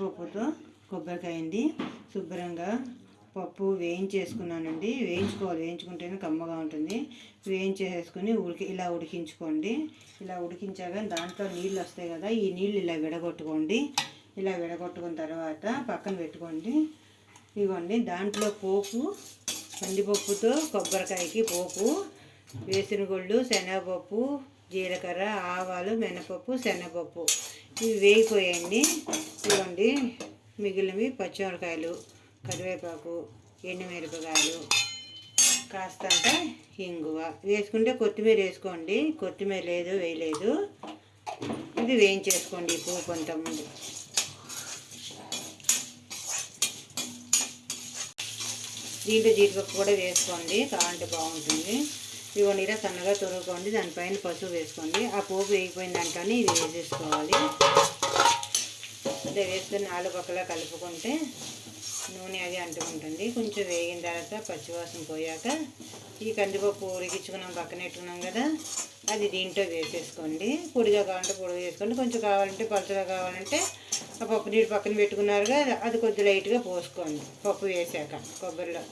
పప్పుతో కొబ్బరికాయ అండి. శుభ్రంగా పప్పు వేయించేసుకున్నానండి. వేయించుకోవాలి. వేయించుకుంటేనే కమ్మగా ఉంటుంది. వేయించేసుకుని ఉడికి ఇలా ఉడికించుకోండి. ఇలా ఉడికించాక దాంట్లో నీళ్ళు వస్తాయి కదా ఈ నీళ్ళు ఇలా విడగొట్టుకోండి. ఇలా విడగొట్టుకున్న తర్వాత పక్కన పెట్టుకోండి. ఇవ్వండి దాంట్లో పోపు కందిపప్పుతో కొబ్బరికాయకి పోపు వేసిన గుళ్ళు శనగపప్పు జీలకర్ర ఆవాలు మినపప్పు శనగపప్పు. ఇవి వేగిపోయాయండి ఇవ్వండి మిగిలినవి పచ్చిమిరకాయలు కరివేపాకు ఎండుమిరపకాయలు కాస్తంత ఇంగువ. వేసుకుంటే కొత్తిమీర వేసుకోండి. కొత్తిమీర లేదు వేయలేదు. ఇది వేయించేసుకోండి ఈ పువ్వు కొంత ముందు. దీంట్లో జీడిపప్పు కూడా వేసుకోండి. కావాలంటే బాగుంటుంది. ఇవ్వండి ఇలా సన్నగా తొరుగుకోండి దానిపైన పసుపు వేసుకోండి. ఆ పోపు వేగిపోయిన దాంట్లోనే ఇది వేసేసుకోవాలి. అంటే వేసుకుని నాలుగు పక్కల కలుపుకుంటే నూనె అది అంటుకుంటుంది. కొంచెం వేగిన తర్వాత పచ్చివాసన పోయాక ఈ కందిపప్పు ఉరిగించుకున్నాం పక్కన పెట్టుకున్నాం కదా అది దీంట్లో వేసేసుకోండి. పొడిగా కావాలంటే పొడి వేసుకోండి. కొంచెం కావాలంటే పలుచగా కావాలంటే ఆ పప్పు నీటి పక్కన పెట్టుకున్నారుగా అది కొద్ది లైట్గా పోసుకోండి. పప్పు వేసాక కొబ్బరిలో.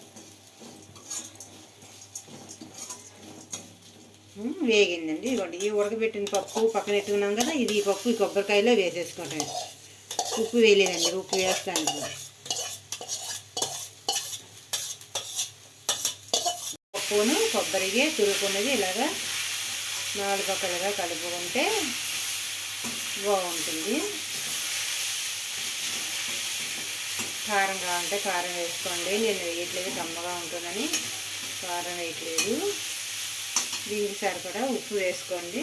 వేగిందండి. ఇదిగోండి ఈ ఉడకబెట్టిన పప్పు పక్కన పెట్టుకున్నాం కదా ఇది ఈ పప్పు ఈ కొబ్బరికాయలో వేసేసుకుంటాం ఉప్పు వేయలేదండి ఉప్పు వేస్తాను. పప్పును కొబ్బరికి తురుకున్నది ఇలాగా నాలుగు పక్కలుగా కలుపుకుంటే బాగుంటుంది. కారం కావాలంటే కారం వేసుకోండి. నేను వేయట్లేదు కమ్మగా ఉంటుందని. కారం వేయట్లేదు. దీనికి సరిపడా ఉప్పు వేసుకోండి.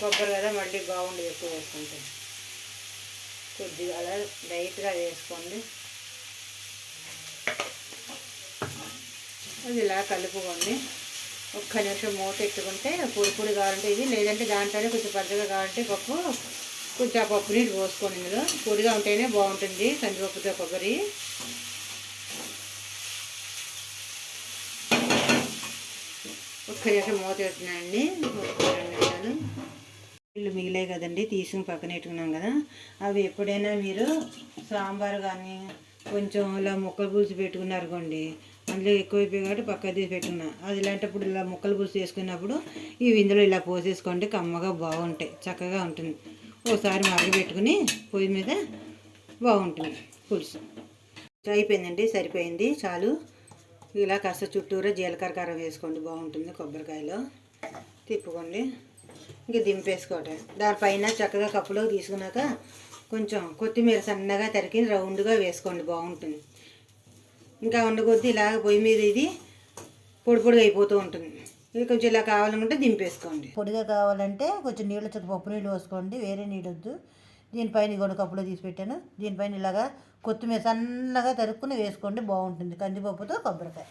కొబ్బరి కదా మళ్ళీ బాగుండి ఎక్కువ వేసుకుంటే. కొద్దిగా అలా లైట్గా వేసుకోండి. అది ఇలా కలుపుకోండి. ఒక్క నిమిషం మూత ఎట్టుకుంటే పొడి పొడి కావాలంటే ఇది లేదంటే దాంట్లోనే కొంచెం పచ్చగా కావాలంటే పప్పు కొంచెం ఆ పప్పు నీళ్ళు పోసుకోండి ఇందులో. పొడిగా ఉంటేనే బాగుంటుంది కందిపప్పుతో కొబ్బరి. ఒక్క మూత పెడుతున్నానండి రెండు నిమిషాలు నీళ్ళు మిగిలాయి కదండి తీసుకుని పక్కన పెట్టుకున్నాం కదా. అవి ఎప్పుడైనా మీరు సాంబార్ కానీ కొంచెం ఇలా ముక్కలు పులుసు పెట్టుకున్నారు కొండి అందులో ఎక్కువైపోయి కాబట్టి పక్క తీసి పెట్టుకున్నా. అది ఇలాంటప్పుడు ఇలా ముక్కలు పులుసు వేసుకున్నప్పుడు ఇవి ఇందులో ఇలా పోసేసుకోండి కమ్మగా బాగుంటాయి చక్కగా ఉంటుంది. ఓసారి మరగ పెట్టుకుని పొయ్యి మీద బాగుంటుంది పులుసు. అయిపోయిందండి సరిపోయింది చాలు. ఇలా కాస్త చుట్టూరా జీలకర్ర కర్ర వేసుకోండి. బాగుంటుంది కొబ్బరికాయలో. తిప్పుకోండి. ఇంకా దింపేసుకోవటం. దానిపైన చక్కగా కప్పులో తీసుకున్నాక కొంచెం కొత్తిమీర సన్నగా తరిగి రౌండ్గా వేసుకోండి. బాగుంటుంది. ఇంకా ఉండకొద్దీ ఇలా పొయ్యి మీద ఇది పొడి పొడిగా అయిపోతూ ఉంటుంది. ఇది కొంచెం ఇలా కావాలనుకుంటే దింపేసుకోండి. పొడిగా కావాలంటే కొంచెం నీళ్ళు పప్పు నీళ్ళు పోసుకోండి. వేరే నీళ్ళు వద్దు. దీనిపైన ఇగోండి కప్పులో తీసి పెట్టాను. దీనిపైన ఇలాగా కొత్తిమీర సన్నగా తరుక్కుని వేసుకోండి బాగుంటుంది. కందిపప్పుతో కొబ్బరికాయ.